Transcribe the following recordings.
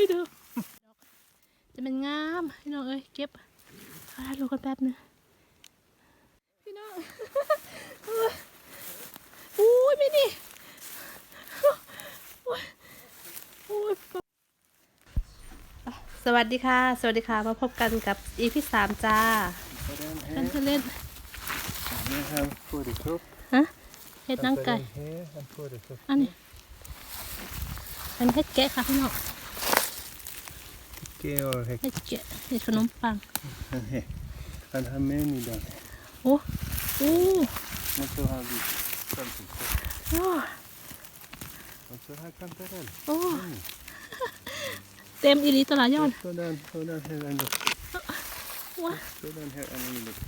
ให้ดูจะเป็นงามพี่น้องเอ้ยเก็บเอาดูกันแป๊บหนึงพี่น้องอุ้ยไม่นี่โอ้ยสวัสดีค่ะ สวัสดีค่ะ มาพบกันกับอีพีสามจ้า Put them กันจะเล่นฮะเห็ดนังไก่อันนี้เป็นเห็ดแกะค่ะพี่น้อง Okay, or heck. เห็ดแกะเห็ดขนมปัง And here. And how many done? โอ้โอ้ Also have this something. โอ้ Also här kantarell. โอ้ Mm. เต็มอีหลีตลาดยอด Just go down, go down here and look. ว้า Go down here and look.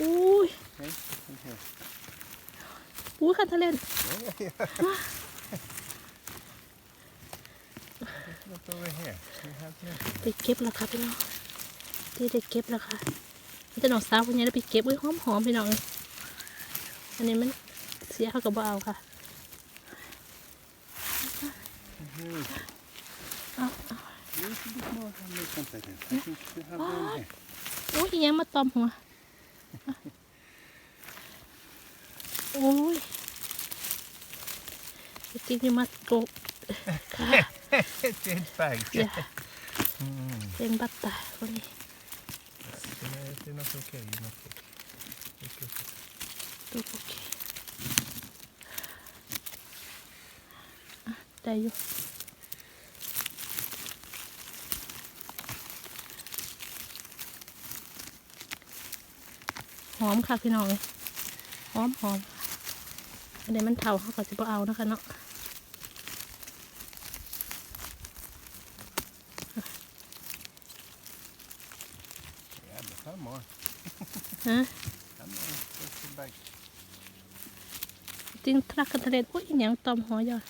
อุ้ย Okay, and here. อุ้ยคันทะเลน Look over here. We have here. ไปเก็บแล้วค่ะพี่น้องที่ได้เก็บแล้วค่ะนี่จะหนองสาวคนนี้ได้ไปเก็บไว้หอมหอมๆพี่น้องเลยอันนี้มันเสียเขากับเอาค่ะ And here is เอาเอา a little bit more than the kantarell. I think you have them here. โอ้ยอีหยังมาตอมหัวโอ้ยจริงๆมาโกะ ค่ะ It's in bag. อย่า Mm. เป็นบัตตาคนนี้ Nej, det är not okay. You're not okay. It's okay. ตัวโอเคอะได้อยู่หอมค่ะพี่น้องเลยหอมหอมอันนี้มันเท่าเขาก็จะบ่เอานะคะเนาะ Yeah, but some more. ฮะจริงทรักกันทะเลนอุ้ยอย่างตอมหัวยอด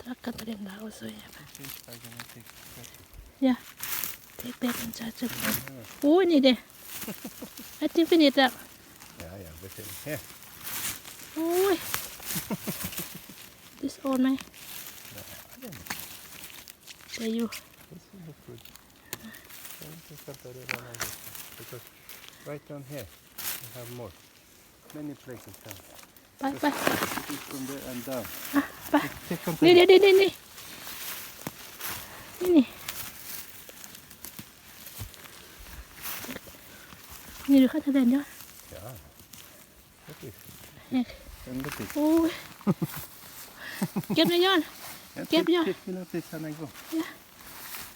ทรักกันทะเลนดาวสวยอะย่าเทคเบ็ดมันจะจุดอุ้ยนี่เด้ไอจิฟินิตอะ yeah, yeah, but uh, here. โอ้ยดิสโอนไหม I don't know. ได้อยู่ This will look good. Don't take up the other one either, Because right down here, you have more. Many places down. ไปไป It is from there and down. ไป Take on นี่เดี๋ยวเดี๋ยวเดี๋ยวนี่นี่นี่นี่ดูข้าทะเลนยอด Yeah. Look it. เนี่ย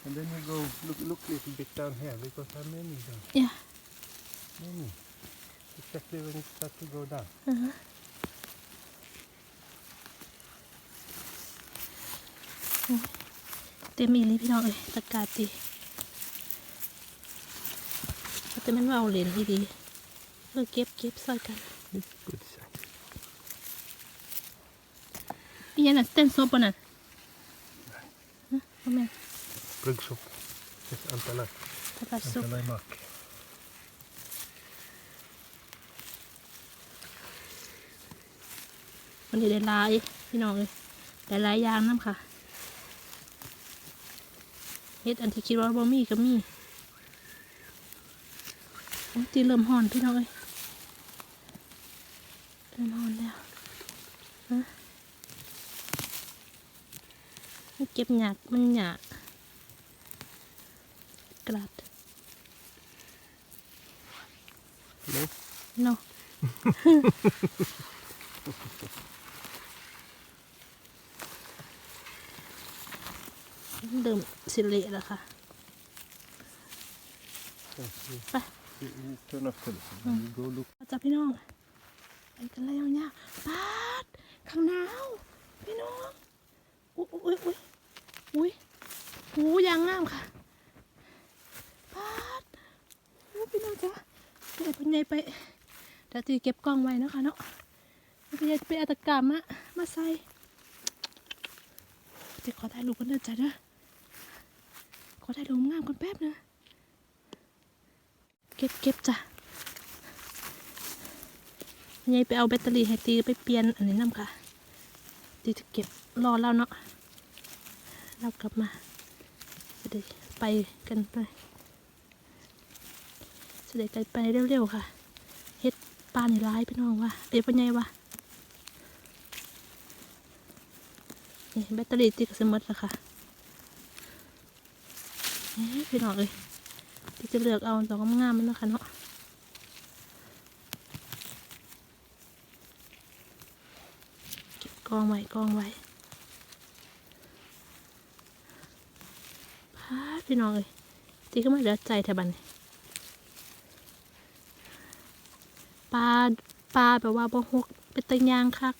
And look it. โอ้ยเก็บเลยยอด And Get take, me on. take me like this and I go. Yeah. And then you go look look a little bit down here because how many down? เนี่ย Many. Exactly when it starts to go down. อ่าฮะโอ้ยเต็มอีหลีพี่น้องเอ้ยตะกาตีเอาแต่มันว่าเอาเหรียญดีๆเออเก็บเก็บซอยกัน It's good size. อีหยังน่ะเต้นโซบน่ะฮะพ่อแม่ Bruggsopp. Just antalaj. ตะกาซุป Antalaj mak. มันนี้ได้หลายพี่น้องเลยได้หลายอย่างน้ำค่ะเฮ็ดอันที่คิดว่าบ่มีก็มีโอ้ยตีเริ่มห่อนพี่น้องเลยเริ่มห่อนแล้วฮะมันเก็บหยากมันหยาก กระด No? เนาะเดิมสิเละแล้วค่ะ So you, Bye. you, you turn off telephone and you go look. จับพี่น้องไปกันเลยเนี่ยปาดข้างหนาว พี่น้อง อุ้ยอุ้ยอุ้ยอุ้ยหูยางงามค่ะปาดอู้พี่น้องจ้ะเดี๋ยวพี่ใหญ่ ไปเดี๋ยวตีเก็บกล้องไว้นะคะเนาะพี่ใหญ่ไปอาตะกร้ามามาใส่เดี๋ยวขอถ่ายรูปกันเด้อจ้ะเด้อขอถ่ายรูปงามก่อนแป๊บนะเก็บเก็บจ้ะยายไปเอาแบตเตอรี่ให้ตีไปเปลี่ยนอันนี้นำค่ะ ตีจะเก็บรอแล้วเนาะเรากลับมาจะได้ไปกันไปจะได้ไปเร็วๆค่ะ ปลาในร้ายพี่น้องว่าเดี๋ยวเป็นไงวะนี่แบตเตอรี่ติดกับสมดแล้วค่ะเอ้พี่น้องเลยที่จะเลือกเอาดอกงามๆมันเนาะค่ะเนาะกองไว้กองไว้พาพี่น้องเลยตีก็มาเหลือใจแถวบันนี่ ปลาปลาแบบว่าบ่หกเป็นตะยางคัก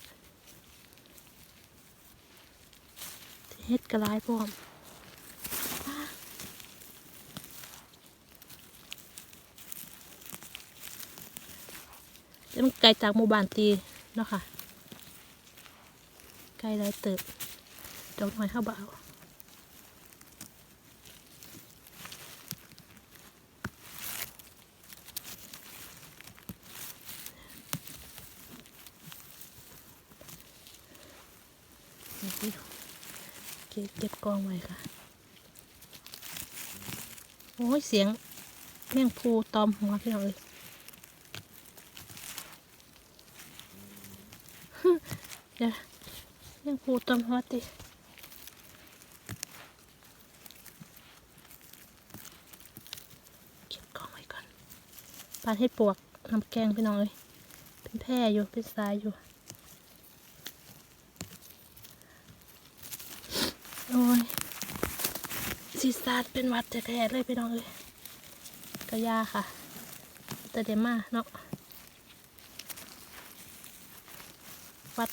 เฮ็ดกระไรพร้อมจะมันไกลจากหมู่บ้านตีเนาะค่ะใกล้ได้เติบดอกไม้ข้าวเบานี่พี่น้องเกองไว้ค่ะ โอ้ย เสียงแมงภูตอมหัวพี่น้องเลยเดี๋ยวยังพูดตามหัวติเก็บกองไว้ก่อนปาดให้ปวกน้ำแกงพี่น้องเลยเป็นแพร่อยู่ เป็นสายอยู่ โอ้ยสีสาดเป็นวัดแท้ๆเลยพี่น้องเลยกระยาค่ะแต่เดมาเนาะวัด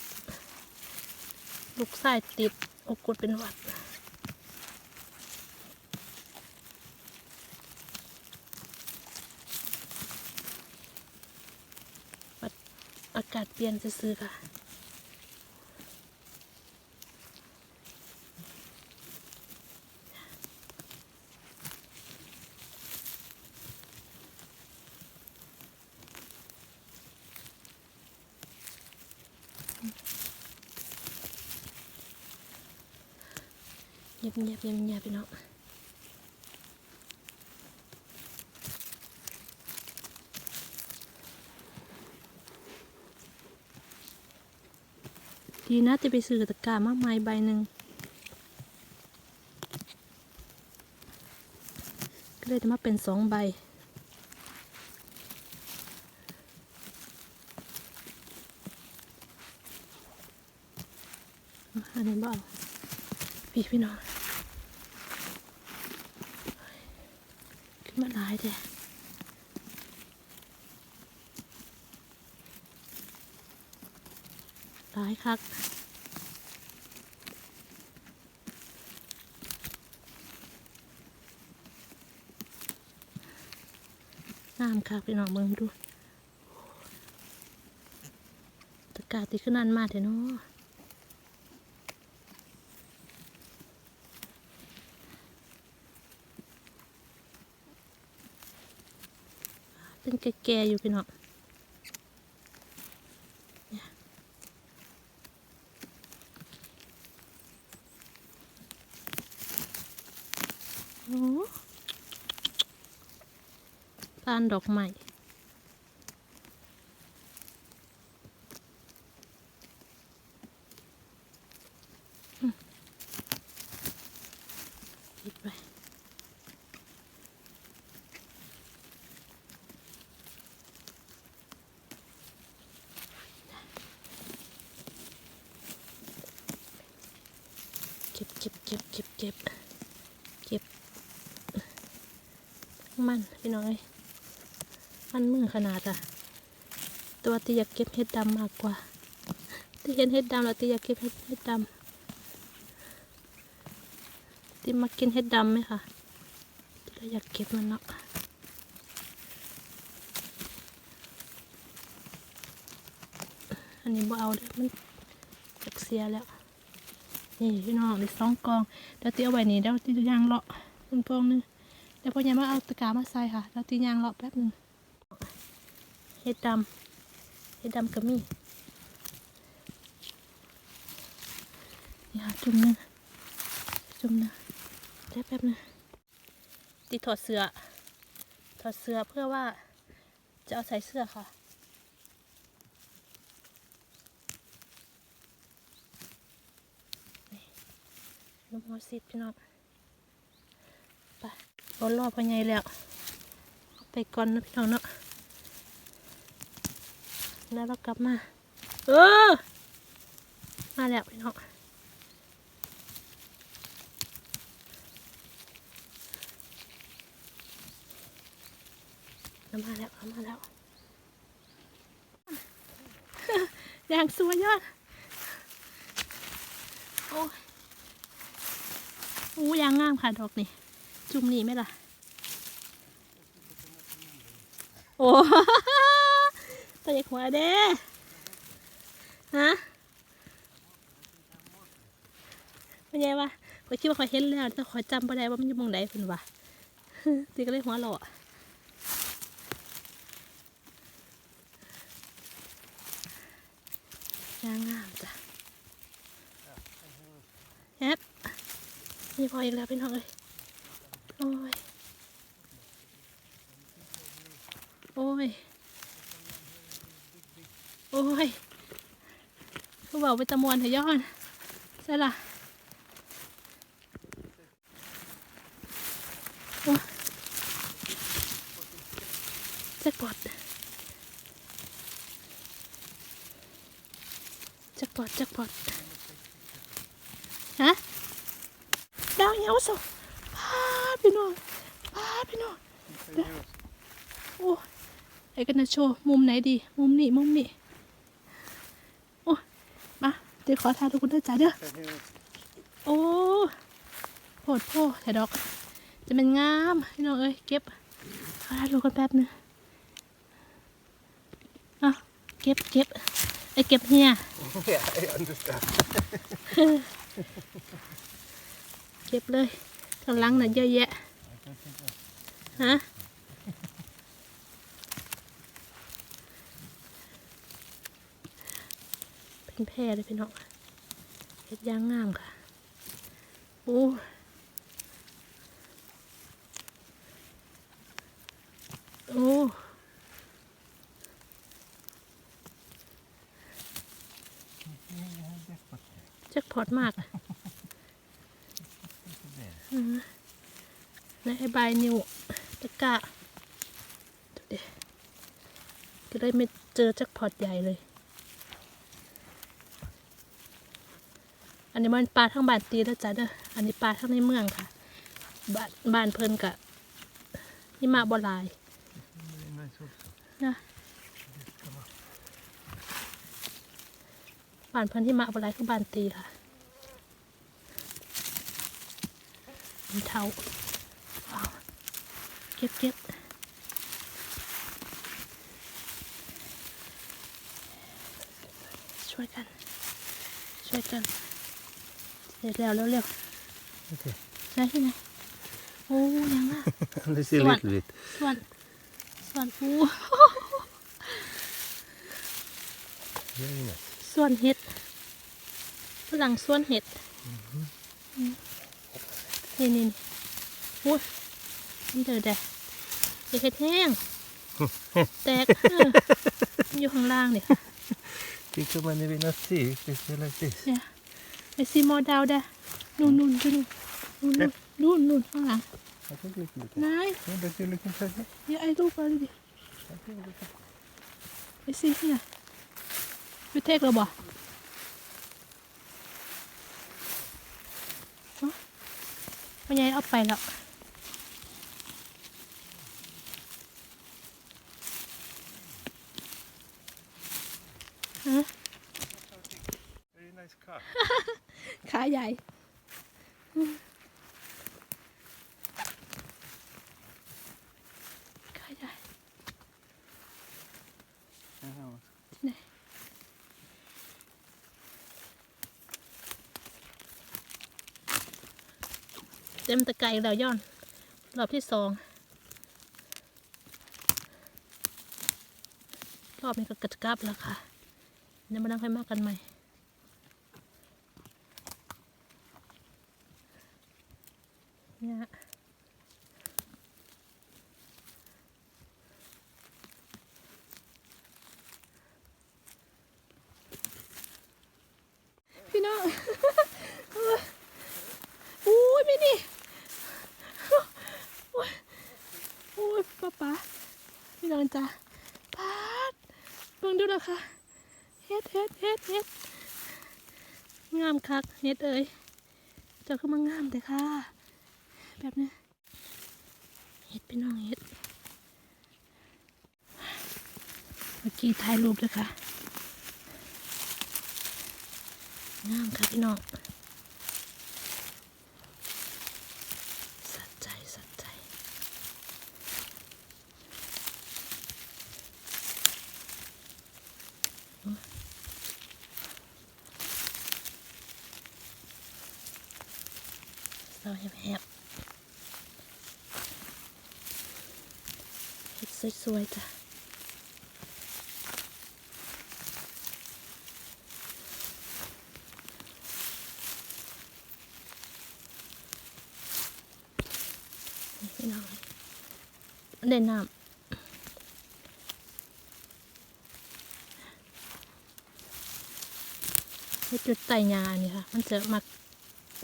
ลูกไส้ติดอกกดเป็นวัดวัดอากาศเปลี่ยนจะซื้อค่ะ ยบเงียบเงียบเงียบพี่น้องดีนะจะไปซื้อตะกร้ามากมายใบหนึ่งก็เลยจะมาเป็นสองใบ อันนี้บ่เอา พี่พี่น้องขึ้นมาหลายแต่หลายคักงามค่ะพี่น้องเมืองดูตะกาตีขึ้นนันมาเถอะเนาะ เป็น แก่ๆอยู่พี่น้องบ้านดอกใหม่อืมปิดไว้ เก็บเก็บ เก็บ เก็บ มันพี่น้องเอ้ยมันมือขนาดอะตัวที่อยากเก็บเห็ดดำมากกว่าที่เห็นเห็ดดำแล้วที่อยากเก็บเห็ดเห็ดดำที่มากินเห็ดดำไหมคะที่เราอยากเก็บมันเนาะอันนี้บ่เอาเด้อมันอยากเสียแล้วนี่พี่น้องได้สองกอง เดี๋ยวตีเอาไว้นี่เดี๋ยวตียางเลาะหนึ่งกองนึงเดี๋ยวพ่อใหญ่มาเอาตะกร้ามาใส่ค่ะเดี๋ยวตียางเลาะแป๊บหนึ่งเห็ดดำเห็ดดำก็มีนี่ค่ะจุ่มหนึ่งจุ่มหนึ่งเดี๋ยวแป๊บหนึงตีถอดเสื้อถอดเสื้อเพื่อว่าจะเอาใส่เสื้อค่ะ ลูกหัวซิดพี่น้องไปรถรอบพอไงแล้ว ไปก่อนนะพี่น้องเนาะแล้วเรากลับมา เออ มาแล้วพี่น้องมาแล้วมาแล้วอย่างสวยยอด โอ้ย อู้ยางงามค่ะดอกนี่ จุ่มนี่ไหมล่ะ โอ้ตัวใหญ่หัวเด้ฮะเป็นไงวะข่อยคิดว่าข่อยเห็นแล้วแต่ข่อยจำไม่ได้ว่ามันอยู่มองไหนเป็นวะตีก็เลยหัวหล่อะยางงามจ้ะแฮป นี่ พออีกแล้วพี่น้องเอ้ยโอ้ย โอ้ย โอ้ยผู้เบาไปตะมวนเถอะย้อนใช่ล่ะโอ้ยแจ็คพอตแจ็คพอตแจ็คพอตฮะ ดาวเหนี ยวสุพาดพี่น้องพาดพี่น้องโอ้ไอ้กันนะโชว์มุมไหนดี มุมนี้มุมนี้โอ้มาเดี๋ยวขอทายทุกคนด้วยจ้าเด้อโอ้โหดโพแต่ดอก จะเป็นงามพี่น้องเอ้ยเก็บขอทายทุกคนแป๊บหนึงอะเก็บเก็บไอ้เก็บเฮีย Yeah, I understand. เก็บเลยข้างหลังน่ะเยอะแยะฮะเป็นแพร่เลยพี่น้องเห็ดย่างงามค่ะโอ้โอ้แจ็คพอตมากอะ ในใบนิ้วตะกร้าดูดิก็ได้ไม่เจอแจ็คพอตใหญ่เลย อันนี้มันปลาทั้งบานตีแล้วจ้ะเด้ออันนี้ปลาทั้งในเมืองค่ะบานบานเพลินกะนี่มาบ่หลายนะบานเพลินที่มาบ่หลายคือบานตีค่ะ เท้าว้าวเก็บเก็บช่วยกัน ช่วยกัน เสร็จแล้วเร็ว Okay. ๆไหนที่ไหนโอ้ยังอะ Let's see a Swan. little bit. ส่วนส่วนปู Very nice. ส่วนเห็ดฝรั่งส่วนเห็ดอืม นี่นี่นี่โอ้ยนี่เดือดแดดเห็ดแห้งแตกเออมันอยู่ข้างล่างเนี่ย Think of man vill not see if they feel like this. เนี่ยไอซีมอดาวแดนู่นนู่นดูนู่นนู่นนู่นนู่นข้างหลัง I think look at it. นาย Yeah, but you look inside here. เดี๋ยวไอ้ลูกมาดูดิ I think look at ไอซีเนี่ยยูเทคเราบ่ฮะ มันยังเอาไปแล้วฮะ Very nice car. ขาใหญ่ เต็มตะไคร้แล้วย้อน รอบที่สองรอบนี้ก็กระชับแล้วค่ะเดี๋ยมานั่งค่อมากกันใหม่เนี่ยพี่น้อง ดเฮ็ดเฮ็ดงามคักเฮ็ดเอ้ยเจ้าคือมางามแต่ค่ะ แบบนี้เฮ็ดเป็น้องเฮ็ดเมื่อกี้ถ่ายรูปเลยค่ะงามค่ะพี่น้อง สัดใจสัดใจ เราแหบๆเฮ็ดสวยๆจ้ะนี่พี่น้องได้น้ำให้จุดไตยานี่ค่ะ มันจะมัก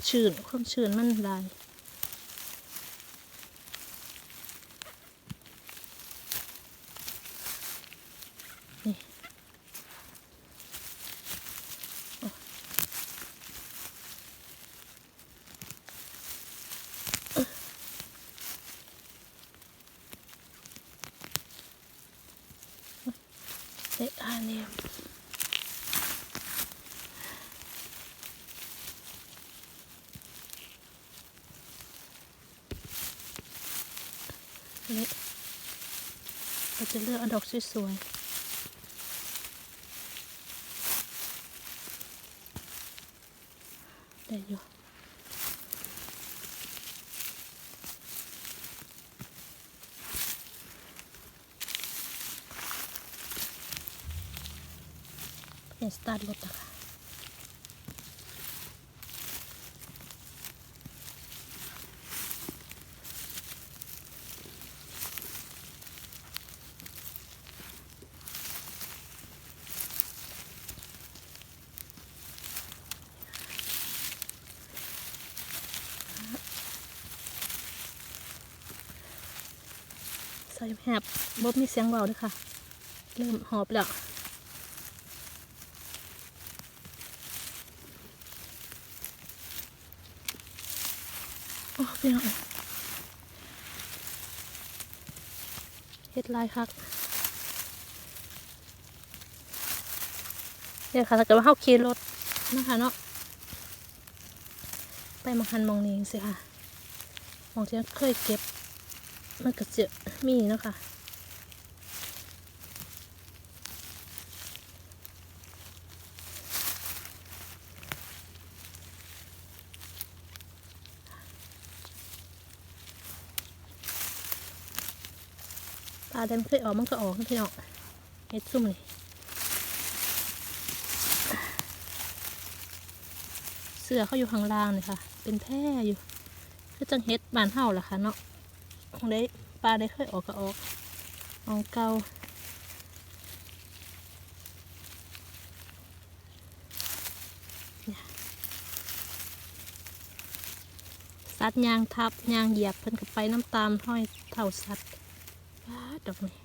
ชื้นความชื้นมันลายนี่โอ้เอ๊ะอันนี้เรา จะเลือกเอาดอกสวยๆ ได้อยู่เป็นสตาร์ทรถนะคะ แหบบบมีเสียงเบาด้วยค่ะ เริ่มหอบแล้วโอ้พี่น้องเฮ็ดลายคักเดี๋ยวค่ะถ้าเกิดว่าเข้าขี่รถนะคะเนาะไปมองหันมองนี้สิค่ะมองที่เคยเก็บ มันก็จะมีเนาะค่ะปลาแดมเคยออกมันก็ออกนะพี่น้องเฮ็ดซุ่มนี่เสือเขาอยู่ข้างล่างนี่ค่ะ เป็นแพร่อยู่ คือจังเฮ็ดบานเฮาล่ะค่ะเนาะ ได้ปลาได้เคยออกก็ออกอองเก่าสัตว์ยางทับยางเหยียบเพิ่นก็ไปน้ำตามห้อยเท่าสัตว์ว้าดอกนี่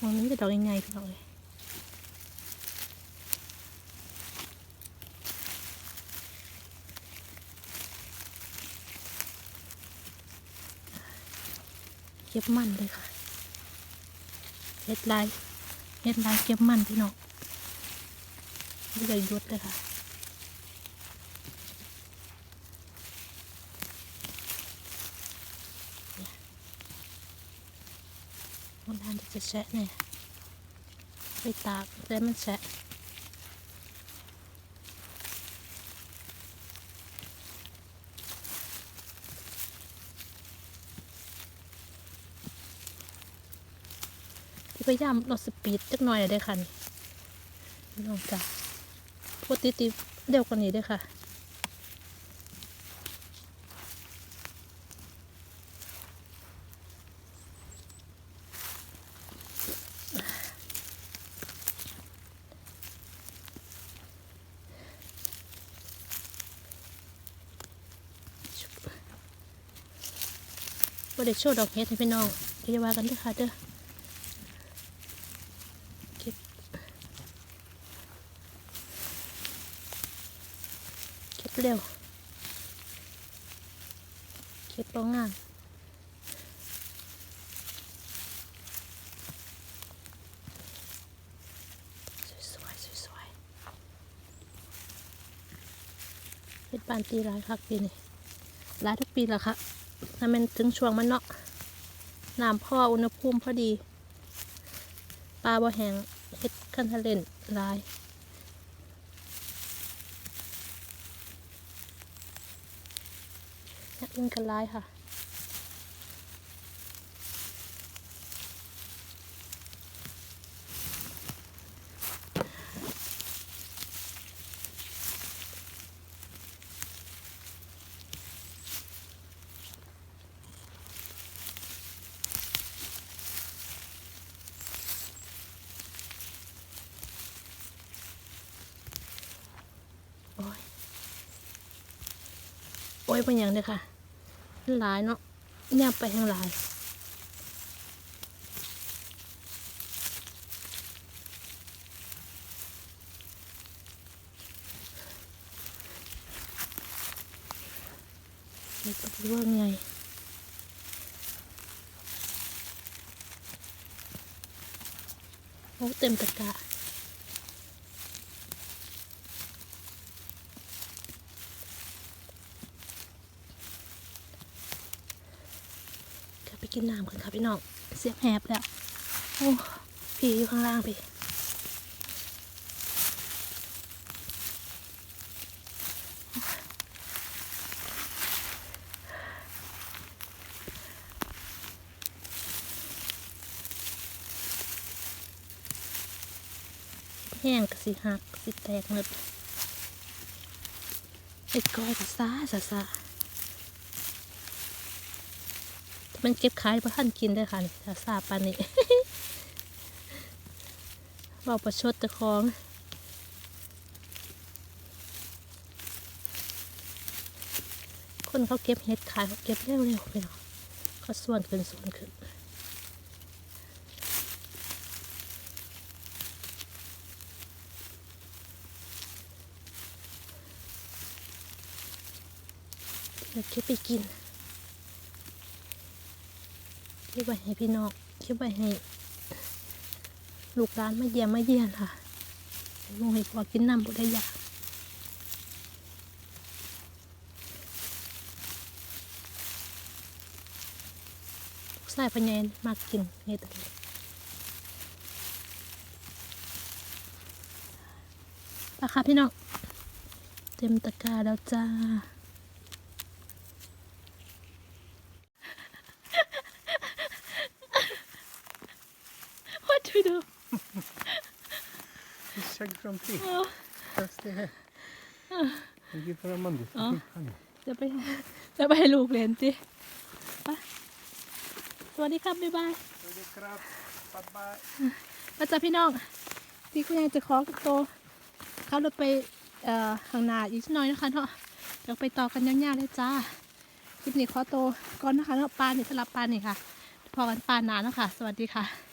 มองนี้จะดอกยังไงพี่น้องเลย ก็บมันเลยค่ะเฮ็ดลายเฮ็ดลายเก็บมันพี่น้องไม่ได้ยุดเลยค่ะมันทานจะแฉะเนี่ยไปตากแต่มันแฉะ พยายามลดสปีดจักหน่อยได้ค่ะนี่ลองจ้ะปกติติเร็วกว่านี้ด้วยค่ะบ่เด้โชว์ดอกเฮ็ดให้พี่น้องเดี๋ยวว่ากันเด้อค่ะเด้อ เร็ว เก็บตรงงานสวยๆสวยๆเฮ็ดบานตีหลายคักปีนี้หลายทุกปีแล้วค่ะถ้ามันถึงช่วงมันเนาะน้ำพ่ออุณหภูมิพอดี ปลาบ่แหงเฮ็ดคันทะเลนลาย นั กอินกันหลายค่ะโอ้ยโอ้ยเป็นอย่างเดียค่ะ หลายเนาะเนี่ยไปทางหลายเด็กก็รู้ว่าไงโอ้เต็มตะกร้า กินน้ำกันค่ะพี่น้องเสียบแหบแล้วโอ้ผีอยู่ข้างล่างพี่แห้งกะสิหักกะสิแตกหมดไอ้ก้อยกะซ่าซาซา มันเก็บขายเพราะท่านกินได้ค่ะนี่ถ้าทราบปานนี้บอกประชดตะคองคนเขาเก็บเห็ดขายเขาเก็บเร็วๆไปเนาะเขาส่วนขึ้นส่วนขึ้นเดี๋ยวเก็บไปกิน ก็บไว้ให้พี่น้องเก็บไว้ให้ลูกร้านมาเยี่ยมมาเยี่ยนค่ะลุงให้พอกินน้ำบุได้ยากลูกชายพญายมากกินเห็ดอันนี้ราคาพี่น้อง เต็มตะกร้าแล้วจ้า from tree. Oh. Just stay here. And give her a Monday. Oh. Honey. จะไปจะไปให้ลูกเรียนสิไปสวัสดีครับ บ๊ายบาย Ready, crab. Bye bye. มาจ้าพี่น้อง ที่คุณยายจะขอโตวเข้ารถไปเอ่อข้างหน้าอีกสักหน่อยนะคะเนาะเดี๋ยวไปต่อกันยาวๆเลยจ้า คลิปนี้ขอโตวก่อนนะคะเนาะปลาเนี่ยสลับปลาเนี่ยค่ะ พอกันปลาหนาเนาะค่ะ สวัสดีค่ะ